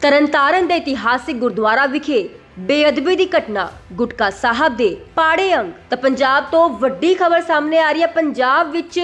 ਤਰਨਤਾਰਨ ਦੇ ਇਤਿਹਾਸਿਕ ਗੁਰਦੁਆਰਾ ਵਿਖੇ ਬੇਅਦਬੀ ਦੀ ਘਟਨਾ। ਗੁਟਕਾ ਸਾਹਿਬ ਦੇ ਪਾੜੇ ਅੰਗ ਤਾਂ ਪੰਜਾਬ ਤੋਂ ਵੱਡੀ ਖਬਰ ਸਾਹਮਣੇ ਆ ਰਹੀ ਹੈ। ਪੰਜਾਬ ਵਿੱਚ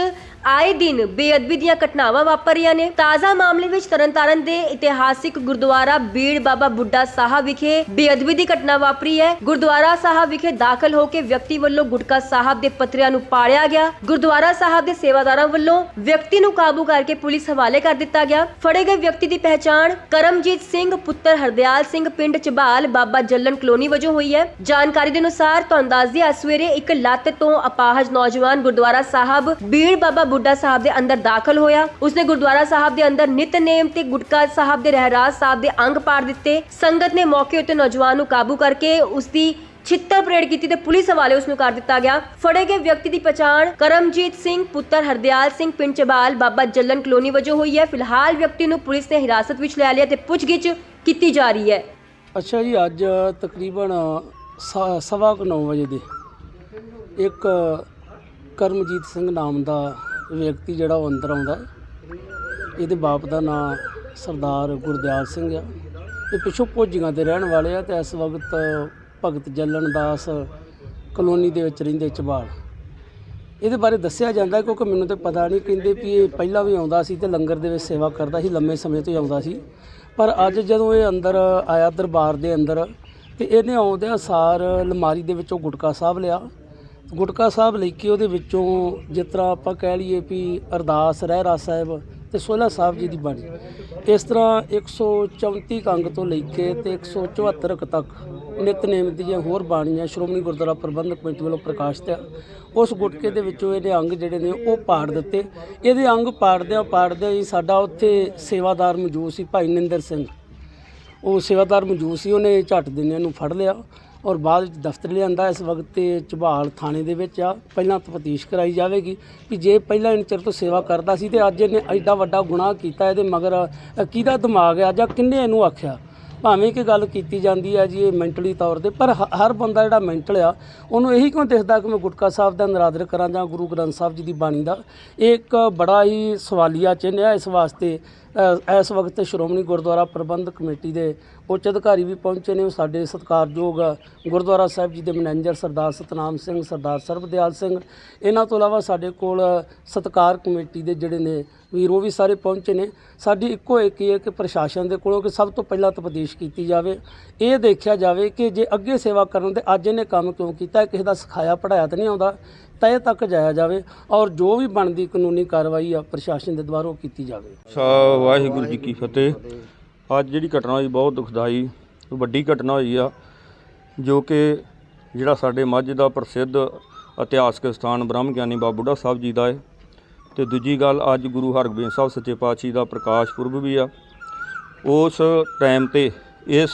ਆਏ ਦਿਨ ਬੇਅਦਬੀ ਦੀਆਂ ਘਟਨਾਵਾਂ ਵਾਪਰੀਆਂ ਨੇ। ਤਾਜ਼ਾ ਮਾਮਲੇ ਵਿੱਚ ਤਰਨਤਾਰਨ ਦੇ ਇਤਿਹਾਸਿਕ ਗੁਰਦੁਆਰਾ ਬੀੜ ਬਾਬਾ ਬੁੱਢਾ ਸਾਹਿਬ ਵਿਖੇ ਬੇਅਦਬੀ ਦੀ ਘਟਨਾ ਵਾਪਰੀ ਹੈ। ਗੁਰਦੁਆਰਾ ਸਾਹਿਬ ਵਿਖੇ ਦਾਖਲ ਹੋ ਕੇ ਵਿਅਕਤੀ ਵੱਲੋਂ ਗੁਟਕਾ ਸਾਹਿਬ ਦੇ ਪੱਤਰਿਆਂ ਨੂੰ ਪਾੜਿਆ ਗਿਆ। ਗੁਰਦੁਆਰਾ ਸਾਹਿਬ ਦੇ ਸੇਵਾਦਾਰਾਂ ਵੱਲੋਂ ਵਿਅਕਤੀ ਨੂੰ ਕਾਬੂ ਕਰਕੇ ਪੁਲਿਸ ਹਵਾਲੇ ਕਰ ਦਿੱਤਾ ਗਿਆ। ਫੜੇ ਗਏ ਵਿਅਕਤੀ ਦੀ ਪਹਿਚਾਣ ਕਰਮਜੀਤ ਸਿੰਘ, ਪੁੱਤਰ ਹਰਦਿਆਲ ਸਿੰਘ, ਪਿੰਡ ਚਬਾਲ, ਬਾਬਾ ਜੱਲਨ ਕਲੋਨੀ ਵਜੋਂ ਹੋਈ ਹੈ। ਜਾਣਕਾਰੀ ਦੇ ਅਨੁਸਾਰ ਤੁਹਾਨੂੰ ਦੱਸ ਦਈਏ, ਅੱਜ ਸਵੇਰੇ ਇੱਕ ਲੱਤ ਤੋਂ ਅਪਾਹਜ ਨੌਜਵਾਨ ਗੁਰਦੁਆਰਾ ਸਾਹਿਬ ਬੀੜ ਬਾਬਾ ਬੁੱਢਾ ਸਾਹਿਬ ਦੇ ਅੰਦਰ ਦਾਖਲ ਹੋਇਆ। ਉਸਨੇ ਗੁਰਦੁਆਰਾ ਸਾਹਿਬ ਦੇ ਅੰਦਰ ਨਿਤਨੇਮ ਤੇ ਗੁਟਕਾ ਸਾਹਿਬ ਦੇ ਰਹਿਰਾਸ ਸਾਹਿਬ ਦੇ ਅੰਗ ਪਾੜ ਦਿੱਤੇ। ਸੰਗਤ ਨੇ ਮੌਕੇ ਉੱਤੇ ਨੌਜਵਾਨ ਨੂੰ ਕਾਬੂ ਕਰਕੇ ਉਸ ਦੀ ਛਿੱਤਰ ਪਰੇਡ ਕੀਤੀ ਤੇ ਪੁਲਿਸ ਹਵਾਲੇ ਉਸ ਨੂੰ ਕਰ ਦਿੱਤਾ ਗਿਆ। ਫੜੇ ਗਏ ਵਿਅਕਤੀ ਦੀ ਪਛਾਣ ਕਰਮਜੀਤ ਸਿੰਘ, ਪੁੱਤਰ ਹਰਦਿਆਲ ਸਿੰਘ, ਪਿੰਡ ਚਬਾਲ, ਬਾਬਾ ਜੱਲਨ ਕਲੋਨੀ ਵਜੋਂ ਹੋਈ ਹੈ। ਫਿਲਹਾਲ ਵਿਅਕਤੀ ਨੂੰ ਪੁਲਿਸ ਨੇ ਹਿਰਾਸਤ ਵਿੱਚ ਲੈ ਲਿਆ ਤੇ ਪੁੱਛਗਿੱਛ ਕੀਤੀ ਜਾ ਰਹੀ ਹੈ। ਅੱਛਾ ਜੀ, ਅੱਜ ਤਕਰੀਬਨ ਸ- ਸਵਾ ਕੁ ਨੌ ਵਜੇ ਦੇ ਇੱਕ ਕਰਮਜੀਤ ਸਿੰਘ ਨਾਮ ਦਾ ਵਿਅਕਤੀ ਜਿਹੜਾ ਉਹ ਅੰਦਰ ਆਉਂਦਾ ਹੈ। ਇਹਦੇ ਬਾਪ ਦਾ ਨਾਮ ਸਰਦਾਰ ਗੁਰਦਿਆਲ ਸਿੰਘ ਆ। ਇਹ ਪਿਛੋਂ ਭੋਜੀਆਂ ਦੇ ਰਹਿਣ ਵਾਲੇ ਆ ਤੇ ਇਸ ਵਕਤ ਭਗਤ ਜੱਲਣ ਦਾਸ ਕਲੋਨੀ ਦੇ ਵਿੱਚ ਰਹਿੰਦੇ ਚਬਾਲ। ਇਹਦੇ ਬਾਰੇ ਦੱਸਿਆ ਜਾਂਦਾ ਕਿਉਂਕਿ ਮੈਨੂੰ ਤਾਂ ਪਤਾ ਨਹੀਂ, ਕਹਿੰਦੇ ਵੀ ਇਹ ਪਹਿਲਾਂ ਵੀ ਆਉਂਦਾ ਸੀ ਤੇ ਲੰਗਰ ਦੇ ਵਿੱਚ ਸੇਵਾ ਕਰਦਾ ਸੀ, ਲੰਮੇ ਸਮੇਂ ਤੋਂ ਹੀ ਆਉਂਦਾ ਸੀ। ਪਰ ਅੱਜ ਜਦੋਂ ਇਹ ਅੰਦਰ ਆਇਆ ਦਰਬਾਰ ਦੇ ਅੰਦਰ ਤੇ ਇਹਨੇ ਆਉਂਦਿਆਂ ਸਾਰ ਅਲਮਾਰੀ ਦੇ ਵਿੱਚੋਂ ਗੁਟਕਾ ਸਾਹਿਬ ਲਿਆ। ਗੁਟਕਾ ਸਾਹਿਬ ਲੈ ਕੇ ਉਹਦੇ ਵਿੱਚੋਂ ਜਿਸ ਤਰ੍ਹਾਂ ਆਪਾਂ ਕਹਿ ਲਈਏ ਵੀ ਅਰਦਾਸ, ਰਹਿਰਾ ਸਾਹਿਬ ਤੇ ਸੋਹਲਾ ਸਾਹਿਬ ਜੀ ਦੀ ਬਾਣੀ। ਇਸ ਤਰ੍ਹਾਂ 134 ਕੰਗ ਤੋਂ ਲੈ ਕੇ ਤੇ 174 ਕੁ ਤੱਕ ਨਿਤਨੇਮ ਦੀਆਂ ਹੋਰ ਬਾਣੀਆਂ ਸ਼੍ਰੋਮਣੀ ਗੁਰਦੁਆਰਾ ਪ੍ਰਬੰਧਕ ਕਮੇਟੀ ਵੱਲੋਂ ਪ੍ਰਕਾਸ਼ਿਤ ਆ। ਉਸ ਗੁਟਕੇ ਦੇ ਵਿੱਚੋਂ ਇਹਦੇ ਅੰਗ ਜਿਹੜੇ ਨੇ ਉਹ ਪਾੜ ਦਿੱਤੇ। ਇਹਦੇ ਅੰਗ ਪਾੜਦਿਆਂ ਪਾੜਦਿਆਂ ਹੀ ਸਾਡਾ ਉੱਥੇ ਸੇਵਾਦਾਰ ਮੌਜੂਦ ਸੀ ਭਾਈ ਨਿੰਦਰ ਸਿੰਘ। ਉਹ ਸੇਵਾਦਾਰ ਮੌਜੂਦ ਸੀ, ਉਹਨੇ ਝੱਟ ਦਿਨਿਆਂ ਨੂੰ ਫੜ ਲਿਆ। ਔਰ ਬਾਅਦ ਵਿੱਚ ਦਫ਼ਤਰ ਲਿਆਂਦਾ ਇਸ ਵਕਤ ਤੇ ਝਬਾਲ ਥਾਣੇ ਦੇ ਵਿੱਚ ਆ। ਪਹਿਲਾਂ ਤਫਤੀਸ਼ ਕਰਾਈ ਜਾਵੇਗੀ ਕਿ ਜੇ ਪਹਿਲਾਂ ਇਨ ਚਿਰ ਤੋਂ ਸੇਵਾ ਕਰਦਾ ਸੀ ਤੇ ਅੱਜ ਇਹਨੇ ਐਡਾ ਵੱਡਾ ਗੁਨਾਹ ਕੀਤਾ ਇਹਦੇ ਮਗਰ ਕਿਹਦਾ ਦਿਮਾਗ ਆ ਜਾਂ ਕਿੰਨੇ ਇਹਨੂੰ ਆਖਿਆ? ਭਾਵੇਂ ਕਿ ਗੱਲ ਕੀਤੀ ਜਾਂਦੀ ਹੈ ਜੀ ਇਹ ਮੈਂਟਲੀ ਤੌਰ ਤੇ, ਪਰ ਹ- ਹਰ ਬੰਦਾ ਜਿਹੜਾ ਮੈਂਟਲ ਆ, ਉਹਨੂੰ ਇਹੀ ਕਿਉਂ ਦਿਖਦਾ ਕਿ ਮੈਂ ਗੁਟਕਾ ਸਾਹਿਬ ਦਾ ਨਰਾਦਰ ਕਰਾਂ ਜਾਂ ਗੁਰੂ ਗ੍ਰੰਥ ਸਾਹਿਬ ਜੀ ਦੀ ਬਾਣੀ ਦਾ? ਇਹ ਇੱਕ ਬੜਾ ਹੀ ਸਵਾਲੀਆ ਚਿੰਨ੍ਹ ਹੈ ਇਸ ਵਾਸਤੇ ਇਸ ਵਕਤ ਸ਼੍ਰੋਮਣੀ ਗੁਰਦੁਆਰਾ ਪ੍ਰਬੰਧਕ ਕਮੇਟੀ ਦੇ ਉੱਚ ਅਧਿਕਾਰੀ ਵੀ ਪਹੁੰਚੇ ਨੇ। ਉਹ ਸਾਡੇ ਸਤਿਕਾਰਯੋਗ ਗੁਰਦੁਆਰਾ ਸਾਹਿਬ ਜੀ ਦੇ ਮੈਨੇਜਰ ਸਰਦਾਰ ਸਤਨਾਮ ਸਿੰਘ, ਸਰਦਾਰ ਸਰਬਦਿਆਲ ਸਿੰਘ। ਇਹਨਾਂ ਤੋਂ ਇਲਾਵਾ ਸਾਡੇ ਕੋਲ ਸਤਕਾਰ ਕਮੇਟੀ ਦੇ ਜਿਹੜੇ ਨੇ ਵੀਰ, ਉਹ ਵੀ ਸਾਰੇ ਪਹੁੰਚੇ ਨੇ। ਸਾਡੀ ਇੱਕੋ ਇੱਕ ਹੀ ਹੈ ਕਿ ਪ੍ਰਸ਼ਾਸਨ ਦੇ ਕੋਲੋਂ ਕਿ ਸਭ ਤੋਂ ਪਹਿਲਾਂ ਤਪਦੇਸ਼ ਕੀਤੀ ਜਾਵੇ। ਇਹ ਦੇਖਿਆ ਜਾਵੇ ਕਿ ਜੇ ਅੱਗੇ ਸੇਵਾ ਕਰਨ ਦੇ ਅੱਜ ਇਹਨੇ ਕੰਮ ਕਿਉਂ ਕੀਤਾ, ਕਿਸੇ ਦਾ ਸਿਖਾਇਆ ਪੜਾਇਆ ਤਾਂ ਨਹੀਂ ਆਉਂਦਾ, ਤੈ ਤੱਕ ਜਾਇਆ ਜਾਵੇ ਔਰ ਜੋ ਵੀ ਬਣਦੀ ਕਾਨੂੰਨੀ ਕਾਰਵਾਈ ਆ ਪ੍ਰਸ਼ਾਸਨ ਦੇ ਦੁਆਰਾ ਉਹ ਕੀਤੀ ਜਾਵੇ। ਸਾ, ਵਾਹਿਗੁਰੂ ਜੀ ਕੀ ਫਤਿਹ। ਅੱਜ ਜਿਹੜੀ ਘਟਨਾ ਹੋਈ ਬਹੁਤ ਦੁਖਦਾਈ, ਵੱਡੀ ਘਟਨਾ ਹੋਈ ਆ, ਜੋ ਕਿ ਜਿਹੜਾ ਸਾਡੇ ਮੱਝ ਦਾ ਪ੍ਰਸਿੱਧ ਇਤਿਹਾਸਕ ਸਥਾਨ ਬ੍ਰਹਮ ਗਿਆਨੀ ਬਾਬਾ ਬੁੱਢਾ ਸਾਹਿਬ ਜੀ ਦਾ ਹੈ ਤੇ ਦੂਜੀ ਗੱਲ, ਅੱਜ ਗੁਰੂ ਹਰਗੋਬਿੰਦ ਸਾਹਿਬ ਸੱਚੇ ਪਾਤਸ਼ਾਹ ਦਾ ਪ੍ਰਕਾਸ਼ ਪੁਰਬ ਵੀ ਆ। ਉਸ ਟਾਈਮ ਤੇ ਇਸ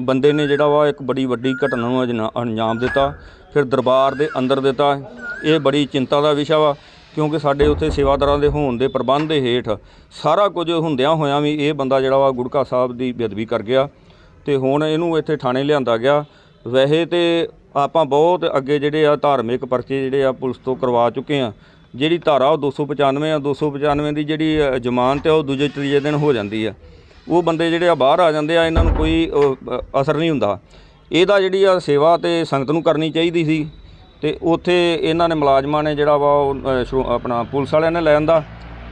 ਬੰਦੇ ਨੇ ਜਿਹੜਾ ਵਾ ਇੱਕ ਬੜੀ ਵੱਡੀ ਘਟਨਾ ਨੂੰ ਅਜਨਾ- ਅੰਜਾਮ ਦਿੱਤਾ, ਫਿਰ ਦਰਬਾਰ ਦੇ ਅੰਦਰ ਦਿੱਤਾ। ਇਹ ਬੜੀ ਚਿੰਤਾ ਦਾ ਵਿਸ਼ਾ ਵਾ। ਕਿਉਂਕਿ ਸਾਡੇ ਉੱਥੇ ਸੇਵਾਦਾਰਾਂ ਦੇ ਹੋਣ ਦੇ ਪ੍ਰਬੰਧ ਦੇ ਹੇਠ ਸਾਰਾ ਕੁਝ ਹੁੰਦਿਆਂ ਹੋਇਆਂ ਵੀ ਇਹ ਬੰਦਾ ਜਿਹੜਾ ਵਾ ਗੁੜਕਾ ਸਾਹਿਬ ਦੀ ਬੇਅਦਬੀ ਕਰ ਗਿਆ ਤੇ ਹੁਣ ਇਹਨੂੰ ਇੱਥੇ ਥਾਣੇ ਲਿਆਂਦਾ ਗਿਆ। ਵੈਸੇ ਤੇ ਆਪਾਂ ਬਹੁਤ ਅੱਗੇ ਜਿਹੜੇ ਆ ਧਾਰਮਿਕ ਪਰਚੇ ਜਿਹੜੇ ਆ ਪੁਲਿਸ ਤੋਂ ਕਰਵਾ ਚੁੱਕੇ ਆ। ਜਿਹੜੀ ਧਾਰਾ ਉਹ 295 ਆ 295 ਦੀ ਜਿਹੜੀ ਜ਼ਮਾਨਤ ਆ ਉਹ ਦੂਜੇ ਤੀਜੇ ਦਿਨ ਹੋ ਜਾਂਦੀ ਆ। ਉਹ ਬੰਦੇ ਜਿਹੜੇ ਆ ਬਾਹਰ ਆ ਜਾਂਦੇ ਆ, ਇਹਨਾਂ ਨੂੰ ਕੋਈ ਅਸਰ ਨਹੀਂ ਹੁੰਦਾ। ਇਹਦਾ ਜਿਹੜੀ ਆ ਸੇਵਾ ਤੇ ਸੰਗਤ ਨੂੰ ਕਰਨੀ ਚਾਹੀਦੀ ਸੀ। ਤੇ ਉੱਥੇ ਇਹਨਾਂ ਨੇ ਮੁਲਾਜ਼ਮਾਂ ਨੇ ਜਿਹੜਾ ਵਾ ਉਹ ਅ, ਆਪਣਾ ਪੁਲਿਸ ਵਾਲਿਆਂ ਨੇ ਲੈ ਆਂਦਾ।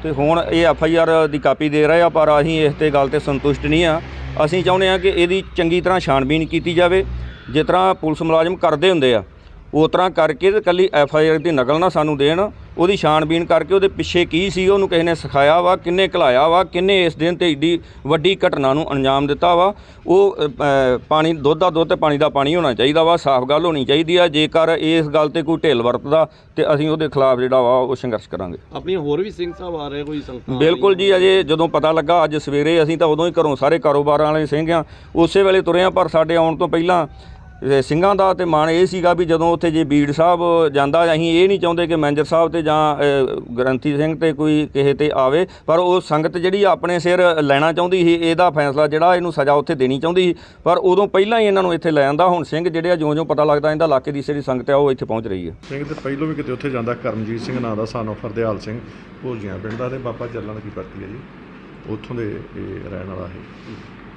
ਤੇ ਹੁਣ ਇਹ ਐਫ ਆਈ ਆਰ ਦੀ ਕਾਪੀ ਦੇ ਰਹੇ ਆ ਪਰ ਅਸੀਂ ਇਸ ਤੇ ਗੱਲ ਤੇ ਸੰਤੁਸ਼ਟ ਨਹੀਂ ਆ। ਅਸੀਂ ਚਾਹੁੰਦੇ ਆ ਕਿ ਇਹਦੀ ਚੰਗੀ ਤਰ੍ਹਾਂ ਛਾਣਬੀਨ ਕੀਤੀ ਜਾਵੇ। ਜਿਸ ਤਰ੍ਹਾਂ ਪੁਲਿਸ ਮੁਲਾਜ਼ਮ ਕਰਦੇ ਹੁੰਦੇ ਆ ਉਸ ਤਰ੍ਹਾਂ ਕਰਕੇ ਤੇ ਕੱਲੀ ਐਫ ਆਈ ਆਰ ਦੀ ਨਕਲ ਨਾ ਸਾਨੂੰ ਦੇਣ। ਉਹਦੀ ਛਾਣਬੀਨ ਕਰਕੇ ਉਹਦੇ ਪਿੱਛੇ ਕੀ ਸੀ ਉਹਨੂੰ ਕਿਸੇ ਨੇ ਸਿਖਾਇਆ ਵਾ ਕਿੰਨੇ ਘਲਾਇਆ ਵਾ ਕਿੰਨੇ ਇਸ ਦਿਨ ਤੇ ਏਡੀ ਵੱਡੀ ਘਟਨਾ ਨੂੰ ਅੰਜਾਮ ਦਿੱਤਾ ਵਾ। ਉਹ ਪਾਣੀ ਦੁੱਧ ਦਾ ਦੁੱਧ ਤੇ ਪਾਣੀ ਦਾ ਪਾਣੀ ਹੋਣਾ ਚਾਹੀਦਾ ਵਾ ਸਾਫ਼ ਗੱਲ ਹੋਣੀ ਚਾਹੀਦੀ ਆ। ਜੇਕਰ ਇਸ ਗੱਲ ਤੇ ਕੋਈ ਢਿੱਲ ਵਰਤਦਾ ਤੇ ਅਸੀਂ ਉਹਦੇ ਖਿਲਾਫ ਜਿਹੜਾ ਵਾ ਉਹ ਸੰਘਰਸ਼ ਕਰਾਂਗੇ। ਆਪਣੀਆਂ ਹੋਰ ਵੀ ਸਿੰਘ ਸਾਹਿਬ ਆ ਰਹੇ ਕੋਈ ਸੰਗਤਾਂ ਬਿਲਕੁਲ ਜੀ ਅਜੇ ਜਦੋਂ ਪਤਾ ਲੱਗਾ ਅੱਜ ਸਵੇਰੇ ਅਸੀਂ ਤਾਂ ਉਦੋਂ ਹੀ ਘਰੋਂ ਸਾਰੇ ਕਾਰੋਬਾਰਾਂ ਵਾਲੇ ਸਿੰਘ ਆ। ਉਸੇ ਵੇਲੇ ਤੁਰੇ ਆ ਪਰ ਸਾਡੇ ਆਉਣ ਤੋਂ ਪਹਿਲਾਂ ਸਿੰਘਾਂ ਦਾ ਤੇ ਮਾਣ ਇਹ ਸੀਗਾ ਵੀ ਜਦੋਂ ਉੱਥੇ ਜੇ ਬੀੜ ਸਾਹਿਬ ਜਾਂਦਾ, ਅਸੀਂ ਇਹ ਨਹੀਂ ਚਾਹੁੰਦੇ ਕਿ ਮੈਨੇਜਰ ਸਾਹਿਬ ਤੇ ਜਾਂ ਗ੍ਰੰਥੀ ਸਿੰਘ ਤੇ ਕੋਈ ਕਿਸੇ ਤੇ ਆਵੇ, ਪਰ ਉਹ ਸੰਗਤ ਜਿਹੜੀ ਆਪਣੇ ਸਿਰ ਲੈਣਾ ਚਾਹੁੰਦੀ ਸੀ, ਇਹਦਾ ਫੈਸਲਾ ਜਿਹੜਾ ਇਹਨੂੰ ਸਜ਼ਾ ਉੱਥੇ ਦੇਣੀ ਚਾਹੁੰਦੀ ਸੀ। ਪਰ ਉਦੋਂ ਪਹਿਲਾਂ ਹੀ ਇਹਨਾਂ ਨੂੰ ਇੱਥੇ ਲੈ ਆਂਦਾ, ਹੁਣ ਸਿੰਘ ਜਿਹੜੇ ਆ, ਜਿਉਂ-ਜਿਉਂ ਪਤਾ ਲੱਗਦਾ ਇਹਦਾ ਇਲਾਕੇ ਦੀ ਜਿਹੜੀ ਸੰਗਤ ਆ, ਉਹ ਇੱਥੇ ਪਹੁੰਚ ਰਹੀ ਹੈ। ਸਿੰਘ ਤੇ ਪਹਿਲੋਂ ਵੀ ਕਿਤੇ ਉੱਥੇ ਜਾਂਦਾ, ਕਰਮਜੀਤ ਸਿੰਘ ਨਾਂ ਦਾ ਸਾਨੂੰ ਫਰਦਿਆਲ ਸਿੰਘ, ਭੋਜੀਆਂ ਪਿੰਡ ਦਾ ਤੇ ਬਾਬਾ ਚੱਲਣ ਦੀ ਪਰਤੀ ਹੈ ਜੀ। ਉੱਥੋਂ ਦੇ ਇਹ ਰਹਿਣ ਵਾਲਾ ਹੈ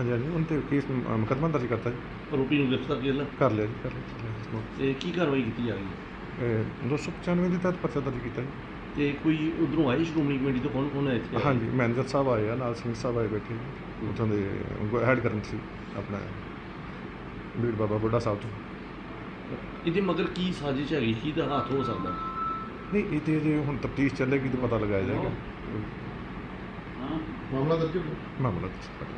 ਹਾਂਜੀ ਹਾਂਜੀ ਉਹਨਾਂ ਤੇ ਕੇਸ ਮੁਕੱਦਮਾ ਦਰਜ ਕਰਤਾ ਜੀ। ਆਰੋਪੀ ਨੂੰ ਗ੍ਰਿਫਤਾਰ ਕਰ ਲਿਆ? ਕਰ ਲਿਆ ਜੀ ਕਰ ਲਿਆ, ਕਰ ਲਿਆ ਇਸ ਨੂੰ। ਤੇ ਕੀ ਕਾਰਵਾਈ ਕੀਤੀ ਜਾ ਰਹੀ ਹੈ? ਇਹ 295 ਦੇ ਤਹਿਤ ਪਰਚਾ ਦਰਜ ਕੀਤਾ ਜੀ। ਤੇ ਕੋਈ ਉਧਰੋਂ ਆਏ ਸ਼੍ਰੋਮਣੀ ਕਮੇਟੀ ਤੋਂ? ਕੌਣ ਕੌਣ ਆਇਆ ਇੱਥੇ ਹਾਂਜੀ ਮੈਨੇਜਰ ਸਾਹਿਬ ਆਏ ਆ ਨਾਲ ਸਿੰਘ ਸਾਹਿਬ ਆਏ ਬੈਠੇ ਨੇ। ਉੱਥੋਂ ਦੇ ਹੈਡ ਕਰਨ ਸੀ ਆਪਣਾ ਬੀੜ ਬਾਬਾ ਬੁੱਢਾ ਸਾਹਿਬ ਤੋਂ। ਇਹਦੇ ਮਗਰ ਕੀ ਸਾਜ਼ਿਸ਼ ਹੈਗੀ? ਕੀ ਦਾ ਹੱਥ ਹੋ ਸਕਦਾ? ਨਹੀਂ ਇਹ ਤੇ ਜੇ ਹੁਣ ਤਫਤੀਸ਼ ਚੱਲੇਗੀ ਤਾਂ ਪਤਾ ਲਗਾਇਆ ਜਾਏਗਾ। ਮਾਮਲਾ ਦਰਜ ਮਾਮਲਾ ਦਰਜ